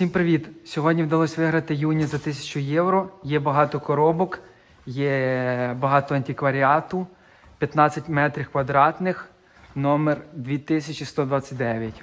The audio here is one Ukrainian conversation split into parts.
Всім привіт! Сьогодні вдалося виграти юні за 1000 євро. Є багато коробок, є багато антикваріату, 15 метрів квадратних, номер 2129.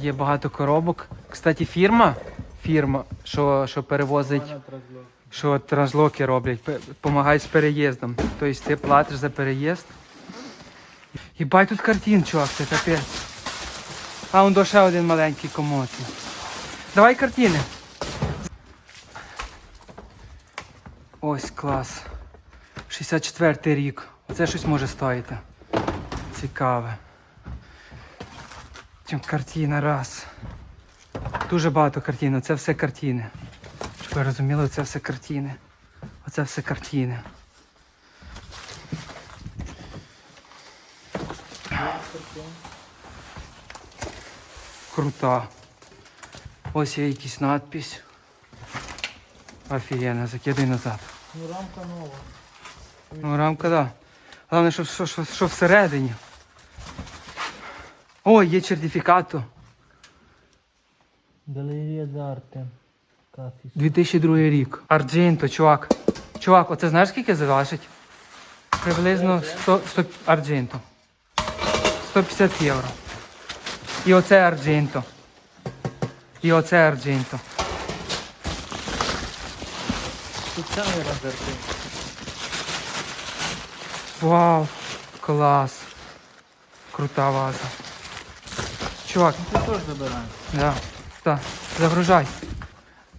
Є багато коробок. Кстати, фірма, фірма, що, що перевозить що транслоки роблять, допомагають з переїздом. Тобто ти платиш за переїзд. Їбай тут картин, чувак, це капець. А он до ще один маленький комод. Давай картини. Ось клас. 64 рік. Оце щось може стоїти. Цікаве. Цим Картина раз. Дуже багато картин, це все картини. Ви розуміли, це все картини. Оце все картини. Крута. Ось є якийсь надпись. Офігенно, закидай назад. Ну рамка нова. Ну, рамка, да. Головне, що, що, що, що всередині. О, є сертифікат. Галерея d'arte. Кафіс. 2002 рік. Ардженто, чувак. Чувак, оце знаєш скільки залежить? Приблизно 100, 100 ардженто. 150 євро. І оце ардженто. І оце ардженто. Спеціальний розерти. Вау, клас. Крута ваза. Чувак, Ти теж забираєш. Да, так, загружай.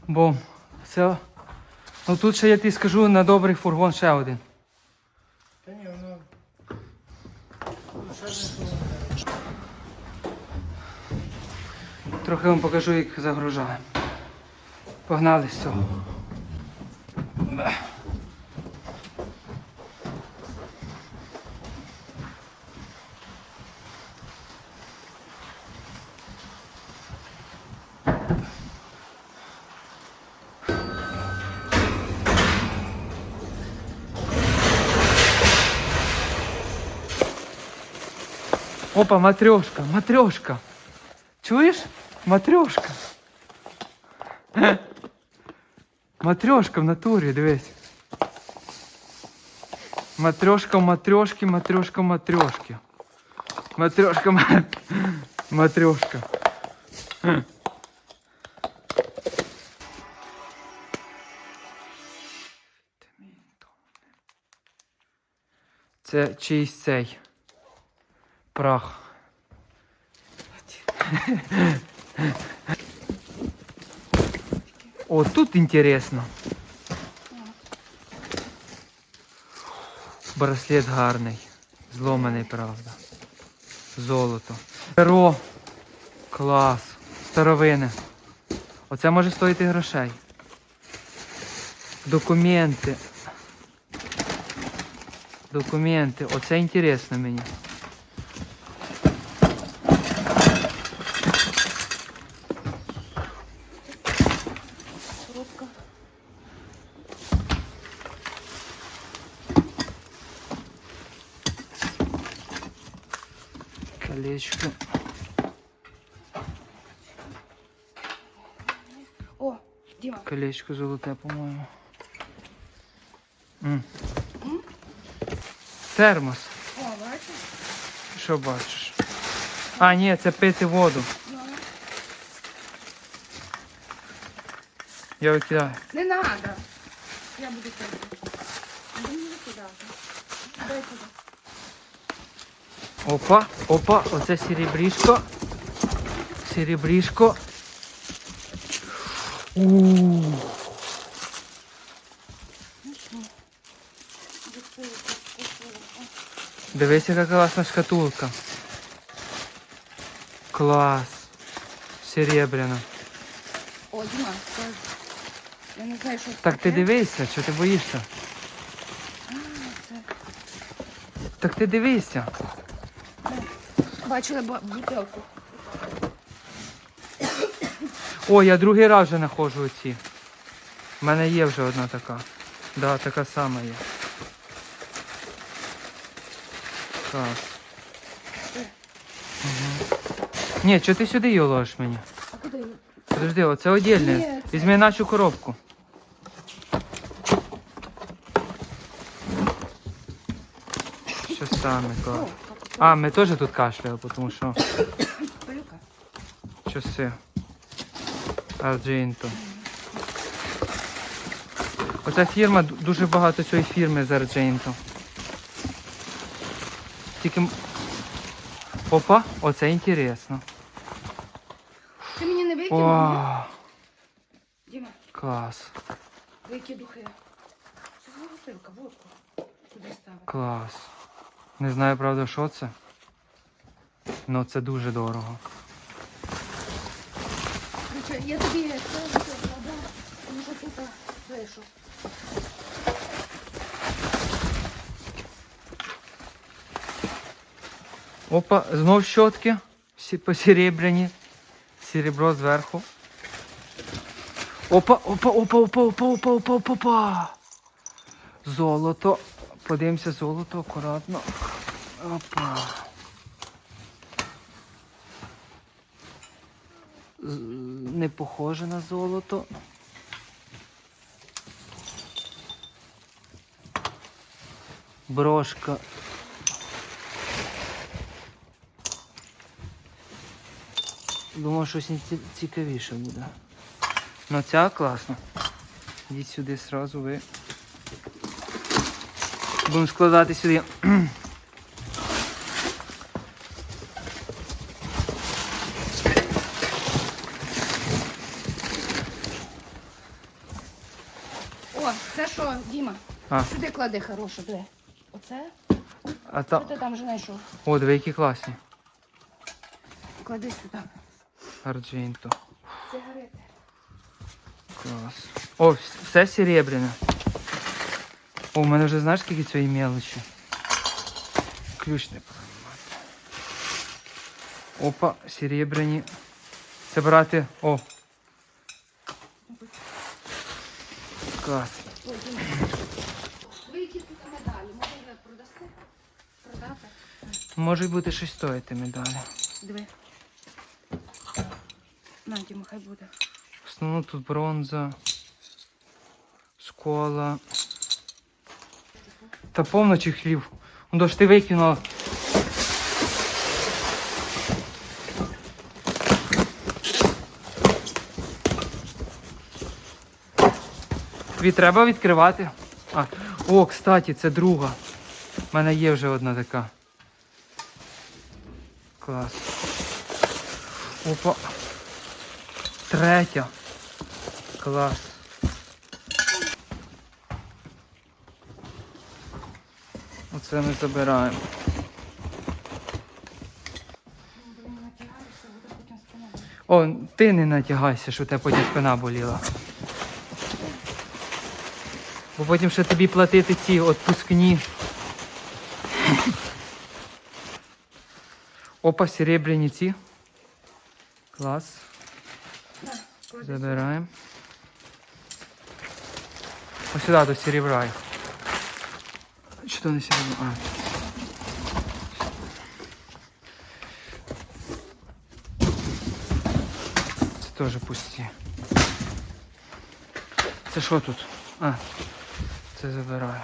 Бо це. Ну тут ще я тобі скажу на добрий фургон ще один. Та ні, воно... Трохи вам покажу, як загружаємо. Погнали з цього. Опа, матрешка, матрешка. Чуєш? Матрешка. Матрешка в натурі, дивись. Матрешка, матрешки, матрешка, матрешки. Матрешка, ма- матрешка. Це чийсь цей прах. О, тут интересно. Браслет гарний. Зломаний, правда. Золото. Перо. Клас. Старовини. Оце може стоїти грошей. Документи. Документи. Оце інтересно мені. Колечко. О, Діма, Колечко золоте, по-моєму. М. Термос. о, бачиш? Що бачиш? А, ні, це пити воду. Ну, Я викидаю. Не надо. Я буду пити. Мені не викидати. Дай туди. Опа, опа, оце серебрішко. Серебрішко. У. Дивись, яка класна шкатулка. Клас. Серебряна. О, Діма, це... Я не знаю, що це Так ти дивися, що ти боїшся? це- Так ти дивися. Бачила бу- бутилку. О, я другий раз вже знаходжу оці. У мене є вже одна така. Да, така сама є. Клас. Угу. Ні, чого ти сюди його ложиш мені? А куди? Подожди, оце. Ні, це- Візьми нашу коробку. Що саме, клас. А, ми теж тут кашляли, тому що часи. Арджинто. Оця фірма, дуже багато цієї фірми з Арджинто. Тільки. Опа, оце інтересно. Ти мені не викинув? Діма, клас, які духи. Що за бутилка? Водку. Туди ставити. клас. Не знаю, правда, що це. Ну це дуже дорого. Я тобі це вкладав, тому що. Опа, знов щотки посеребряні. Серебро зверху. Опа, опа, опа, опа, опа, опа, опа, опа. Золото. Подивимося, золото акуратно. Опа. Не похоже на золото. Брошка Думав, щось цікавіше буде. Ну ця класна. Йдіть сюди сразу ви. Будемо складати сюди. О, це що, Діма? А. Сюди клади хороше, де? Оце? А Що ти там вже знайшов? О, диви, які класні. Клади сюди. Арджинто. Сигарети. Клас. О, все серебряне. О, у мене вже знаєш, скільки цієї мелочі. Ключ не поламати. Опа, серебряні. Це брати. О. Клас. Ви які тут медалі? Може продасте? Продати? Може бути щось стоїти медалі. Диви. На, Діма, хай буде. В основному тут бронза, скола. Та повно чехлів. Ну ж ти викинула. Тобі треба відкривати. А, о, кстати, це друга. У мене є вже одна така. Клас. Опа. Третя. Клас. Оце ми забираємо. О, ти не натягайся, що у тебе потім спина боліла. Бо потім ще тобі платити ці відпускні. Опа, серебряні ці. Клас. Забираємо. Ось сюди до серебра їх. Чи то не? А. Це теж пусті. Це що тут? А, це забираю.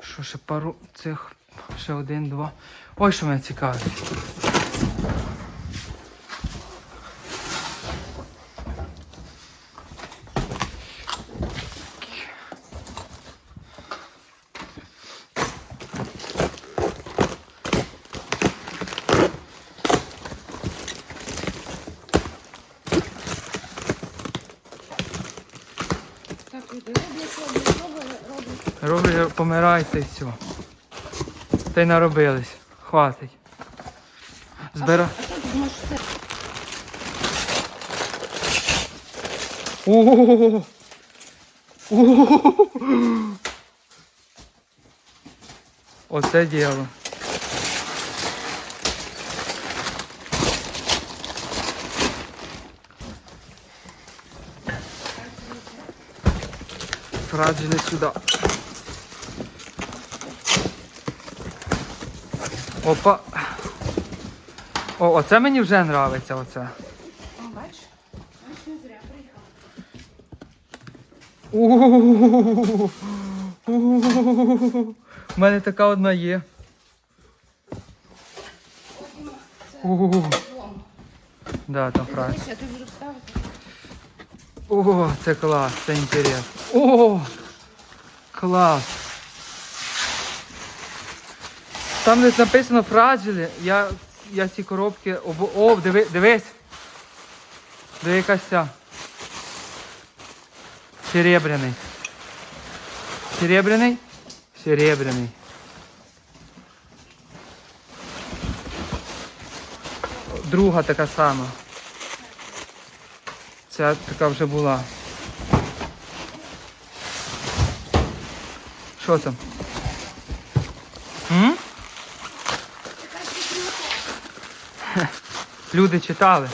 Що ще пару цих, ще один, два. Ой, що мене цікавить. помирайте і все. Та й наробились. Хватить. Збира. О! О! Оце діло. Раджене сюди. Опа. О, оце мені вже нравиться, оце. Бачиш, не зря приїхав. У мене така одна є. Да, там фраз. О, це клас, це інтересно. О! Клас. Там десь написано фраджелі. Я, я ці коробки обо... О, диви, дивись. Диви якась ця. Серебряний. Серебряний? Серебряний. Друга така сама. Ця така вже була. Що там? Люди читали.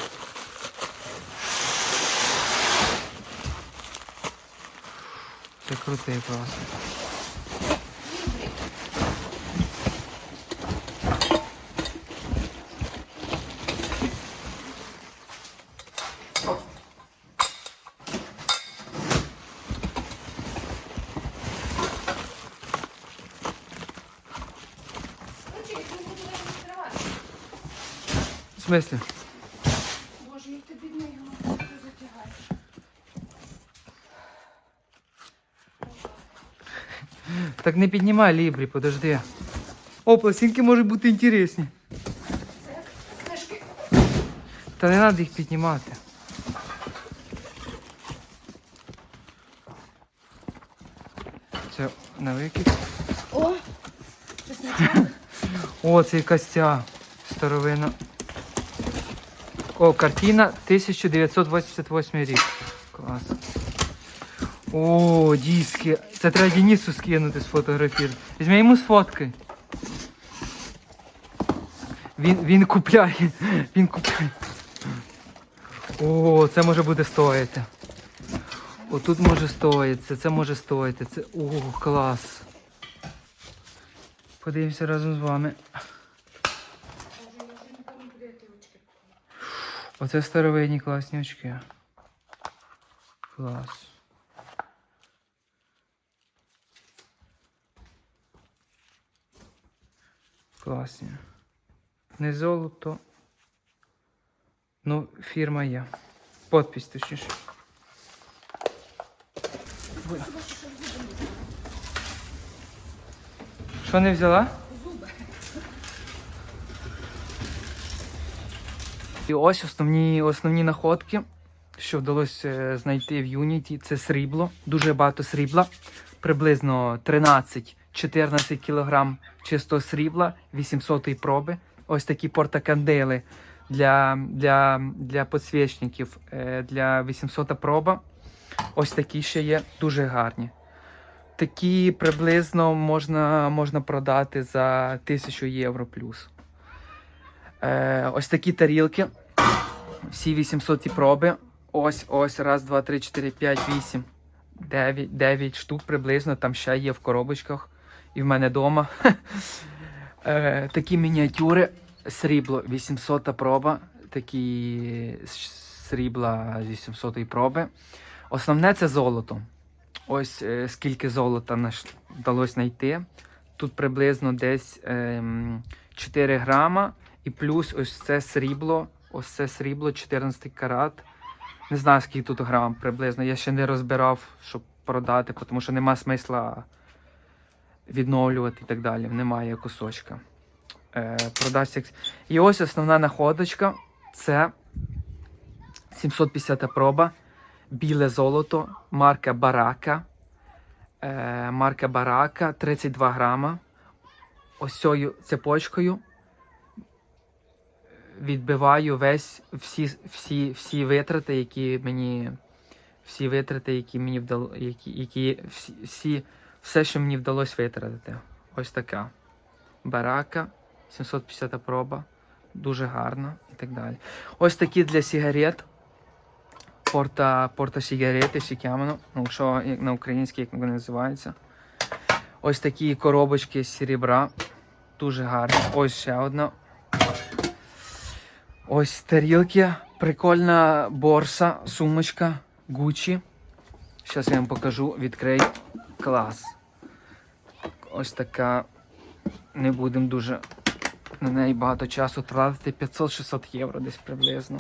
Це крутий просто. В смислі? Боже, як ти бідний його затягаєш. Так не піднімай лібрі, подожди. О, пластинки можуть бути інтересні. Та не треба їх піднімати. Це на викид. О! Чесночок. О, це якась ця старовина. О, картина 1988 рік. Клас. О, диски. Це треба Денису скинути з фотографії. Візьми йому сфоткай. Він, він купляє. Він купляє. О, це може буде стоїти. О, тут може стоїти, це може стоїти. Це. О, клас. Подивимося разом з вами. Оце старовинні класні очки. Клас. Класні. Не золото. Ну, фірма є. Подпись точніше. Що не взяла? І ось основні, основні находки, що вдалося е, знайти в Юніті, це срібло. Дуже багато срібла. Приблизно 13-14 кг чистого срібла, 800 проби. Ось такі портакандели для, для, для підсвічників е, для 800 проба. Ось такі ще є, дуже гарні. Такі приблизно можна, можна продати за 1000 євро плюс. Е, ось такі тарілки. Всі 800 ті проби. Ось, ось, раз, два, три, чотири, п'ять, вісім, дев'ять, дев'ять штук приблизно. Там ще є в коробочках. І в мене вдома. Е, такі мініатюри. Срібло 800 та проба. Такі срібла з 800 проби. Основне це золото. Ось е, скільки золота наш вдалося знайти. Тут приблизно десь ем, 4 грама. І плюс ось це срібло. Ось це срібло 14 карат. Не знаю, скільки тут грам приблизно. Я ще не розбирав, щоб продати, тому що нема смисла відновлювати і так далі. Немає кусочка. Е, продасть як... І ось основна находочка це 750 проба. Біле золото, марка Барака. Е, марка Барака 32 грама. Ось цією цепочкою відбиваю весь всі, всі, всі витрати, які мені. Всі витрати, які мені вдало, які, які всі, всі, все, що мені вдалося витратити. Ось така. Барака, 750 проба, дуже гарна і так далі. Ось такі для сигарет. порта, порта сігарети, si ну що як на українській, як вони називаються. Ось такі коробочки з серебра. Дуже гарні. Ось ще одна. Ось тарілки. Прикольна борса, сумочка Gucci. Зараз я вам покажу. Відкрий. Клас. Ось така. Не будемо дуже на неї багато часу тратити. 500-600 євро десь приблизно.